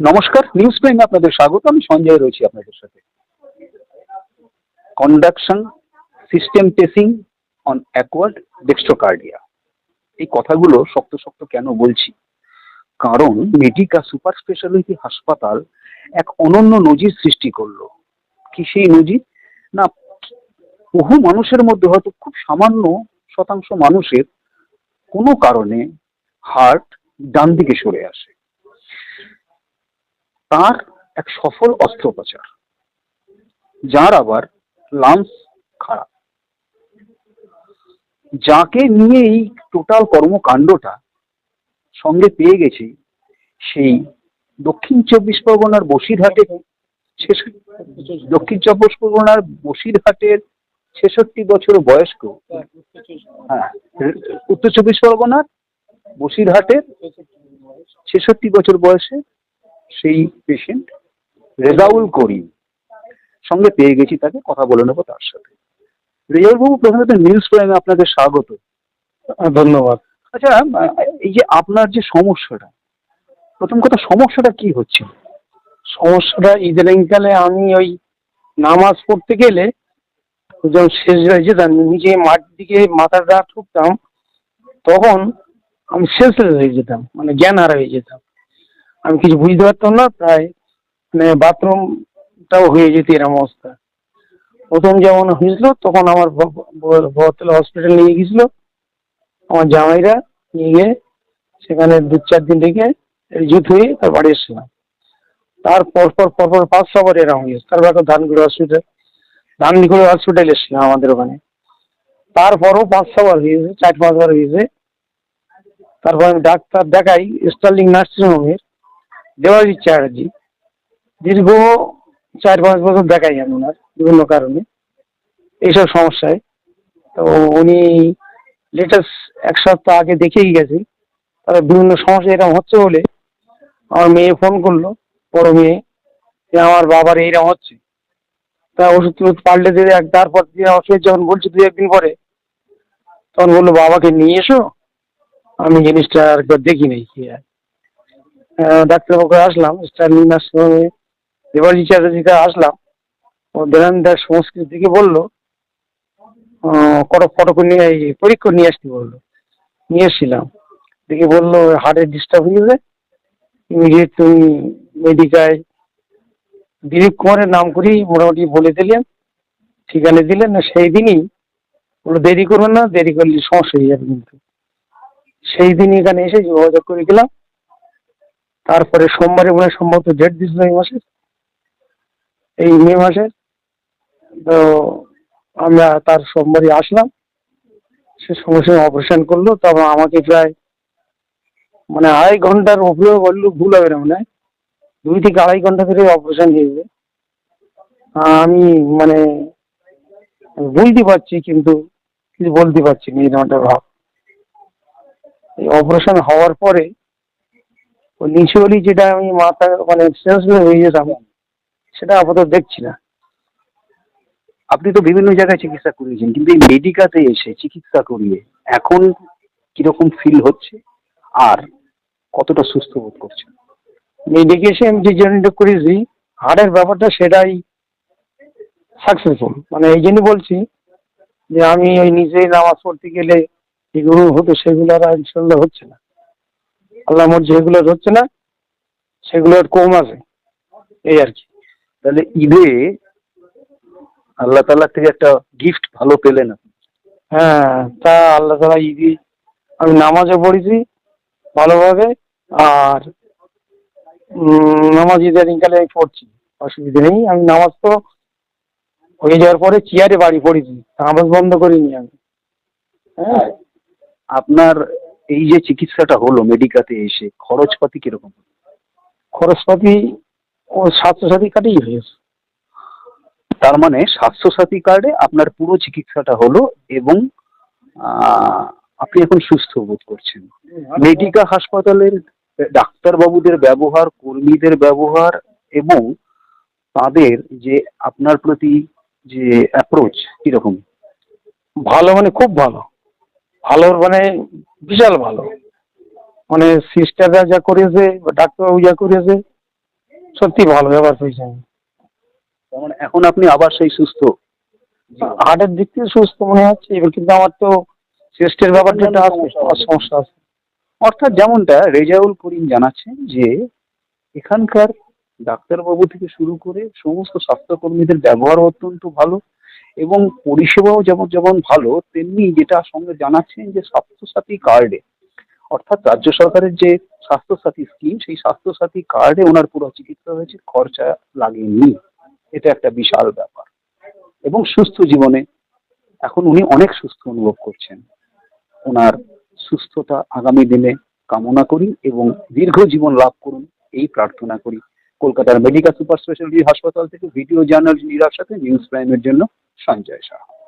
নমস্কার নিউজ প্রাইমে আপনাদের স্বাগত, আমি সঞ্জয় রয়েছি আপনাদের সাথে। Conduction system testing on acquired dextrocardia এই কথাগুলো শক্ত শক্ত কেন বলছি? কারণ মেডিকা সুপার স্পেশালিটি হাসপাতাল এক অনন্য নজির সৃষ্টি করল। কি সেই নজির? না, বহু মানুষের মধ্যে হয়তো খুব সামান্য শতাংশ মানুষের কোনো কারণে হার্ট ডান দিকে সরে আসে। তার এক সফল অস্ত্রোপচার, যার আবার লাংস খারাপ। যাকে নিয়ে এই টোটাল কর্মকাণ্ডটা সঙ্গে পেয়ে গেছি, সেই দক্ষিণ চব্বিশ পরগনার বসিরহাটে দক্ষিণ চব্বিশ পরগনার বসিরহাটের ছেষট্টি বছর বয়স্ক হ্যাঁ উত্তর চব্বিশ পরগনার বসিরহাটের ছেষট্টি বছর বয়সে সেই পেশেন্ট রেজাউল করিম। সঙ্গে পেয়ে গেছি তাকে কথা বলে নেব তার সাথে। রেজাউল বাবু প্রথমত নিউজ প্রাইমে আপনাদের স্বাগত। ধন্যবাদ। আচ্ছা এই যে আপনার যে সমস্যাটা প্রথম কথা সমস্যাটা কি হচ্ছে? সমস্যাটা ইদানিংকালে আমি ওই নামাজ পড়তে গেলে যখন শেষ হয়ে যেতাম নিজে মাঠ দিকে মাথাটা ঠুকতাম তখন আমি শেষ হয়ে যেতাম মানে জ্ঞান হারা হয়ে যেতাম। আমি কিছু বুঝতে পারতাম না, প্রায় মানে বাথরুমটাও হয়ে যেত এরকম অবস্থা। প্রথম যেমন হয়েছিল, তখন আমার বতলা হসপিটাল নিয়ে গেছিল আমার জামাইরা নিয়ে গিয়ে সেখানে দু চার দিন রেখে রিজুত হয়ে তার বাড়ি এসেছিলাম। তার পরপর পরপর পাঁচ ছবার এরকম হয়েছে। তারপর একটা ধানগুড়ি হসপিটাল ধানগুড়ি হসপিটাল এসেছিলাম আমাদের ওখানে। তারপরও পাঁচ ছবার হয়েছে, চার পাঁচবার হয়েছে। তারপর আমি ডাক্তার দেখাই স্টার্লিং নার্সিং হোমের। দেওয়ালি চ্যাটার্জি, দীর্ঘ চার পাঁচ বছর দেখাই আমি ওনার বিভিন্ন কারণে। এইসব সমস্যায়। তো উনি লেটেস্ট এক সপ্তাহ আগে দেখেই গেছে। তারা বিভিন্ন সমস্যা এরকম হচ্ছে বলে আমার মেয়ে ফোন করল, বড় মেয়ে, যে আমার বাবার এইরকম হচ্ছে। তা ওষুধ টষুধ পাল্টে দিয়ে এক তারপর দিয়ে আমার যখন বলছে দু একদিন পরে, তখন বলল, বাবাকে নিয়ে এসো, আমি জিনিসটা আর একবার দেখি নাই কি আর আহ, ডাক্তারবাবুকে আসলাম স্টার্লিং নার্সিংহোমে দেবালি চ্যাটার্জিতে আসলাম ও বেদান্তার সংস্কৃত থেকে বলল কত ফটো করে নিয়ে পরীক্ষা নিয়ে আসতে বলল। নিয়ে এসেছিলাম। দেখে বলল হার্টের ডিস্টার্ব হয়ে গেছে ইমিডিয়েট তুমি মেডিকায় দিলীপ কুমারের নাম করেই মোটামুটি বলে দিলেন ঠিকানা দিলেন না সেই দিনই বলল দেরি করবেন না দেরি করলে সমস্যা হয়ে যাবে কিন্তু। সেই দিনই এখানে এসে যোগাযোগ করে গেলাম। তারপরে সোমবারে মনে হয় সম্ভবত ডেট দিছিল এই মাসের। এই মে মাসের। তো আমরা তার সোমবারই আসলাম। সে সঙ্গে সঙ্গে অপারেশন করল। তারপর আমাকে প্রায় মানে আড়াই ঘণ্টার উপরেও বলল, ভুল হবে না মনে হয়। দুই থেকে আড়াই ঘণ্টা ধরে অপারেশন হয়েছে। আমি মানে বুঝতে পারছি কিন্তু কিছু বলতে পারছি না এরকম একটা ভাব। এই অপারেশন হওয়ার পরে নিচুয়ালি যেটা আমি মাথা মানে সেন্সলেস হয়ে যেতাম সেটা আপাতত দেখছি না। আপনি তো বিভিন্ন জায়গায় চিকিৎসা করিয়েছেন কিন্তু এই মেডিকাতে এসে চিকিৎসা করিয়ে এখন কীরকম ফিল হচ্ছে আর কতটা সুস্থ বোধ করছেন? মেডিকেশন যে জার্নিটা করেছি হার্টের ব্যাপারটা সেটাই সাকসেসফুল মানে এই জন্য বলছি যে আমি ওই নিজেই নামাজ পড়তে গেলে যেগুলো হতো সেগুলো আর ইনশাল্লাহ হচ্ছে না। আল্লাহ মোট যেগুলো হচ্ছে না সেগুলো আর কম আছে। এই আর কি। তাহলে ঈদে আল্লাহ তাল্লাহ থেকে একটা গিফট ভালো পেলেন আপনি। হ্যাঁ তা আল্লাহ তালা ঈদে আমি নামাজও পড়েছি ভালোভাবে আর নামাজ ইদানিংকালে আমি পড়ছি অসুবিধা নেই। আমি নামাজ তো হয়ে যাওয়ার পরে চেয়ারে বাড়ি পড়েছি নামাজ বন্ধ করিনি আমি। হ্যাঁ। আপনার এই যে চিকিৎসাটা হলো মেডিকাতে এসে খরচপাতি কীরকম খরচপাতি ও স্বাস্থ্যসাথী কার্ডেই হয়েছে তার মানে স্বাস্থ্যসাথী কার্ডে আপনার পুরো চিকিৎসাটা হলো এবং আপনি এখন সুস্থ বোধ করছেন। মেডিকা হাসপাতালের ডাক্তারবাবুদের ব্যবহার কর্মীদের ব্যবহার এবং তাদের যে আপনার প্রতি যে অ্যাপ্রোচ কীরকম? ভালো মানে খুব ভালো। ভালোর মানে বিশাল ভালো। মানে সিস্টাররা যা করেছে বা ডাক্তারবাবু যা করেছে সত্যি ভালো ব্যাপার তার মানে এখন আপনি আবার সেই সুস্থ? হার্টের দিক থেকে সুস্থ মনে হচ্ছে এবার কিন্তু আমার তো চেস্টের ব্যাপারটা একটা আছে আমার সমস্যা আছে। অর্থাৎ যেমনটা রেজাউল করিম জানাচ্ছেন যে এখানকার ডাক্তারবাবু থেকে শুরু করে সমস্ত স্বাস্থ্যকর্মীদের ব্যবহার অত্যন্ত ভালো। এবং পরিষেবাও যেমন যেমন ভালো, তেমনি যেটা সঙ্গে জানাচ্ছেন যে স্বাস্থ্যসাথী কার্ডে, অর্থাৎ রাজ্য সরকারের যে স্বাস্থ্যসাথী স্কিম সেই স্বাস্থ্যসাথী কার্ডে ওনার পুরো চিকিৎসা হয়েছে, খরচা লাগেনি। এটা একটা বিশাল ব্যাপার। এবং সুস্থ জীবনে, এখন উনি অনেক সুস্থ অনুভব করছেন। ওনার সুস্থতা আগামী দিনে কামনা করি এবং দীর্ঘ জীবন লাভ করুন, এই প্রার্থনা করি। কলকাতার মেডিকেল সুপার স্পেশালিটি হাসপাতাল থেকে ভিডিও জার্নাল নীরার সাথে নিউজ প্রাইমের জন্য। সঞ্জয় সাহা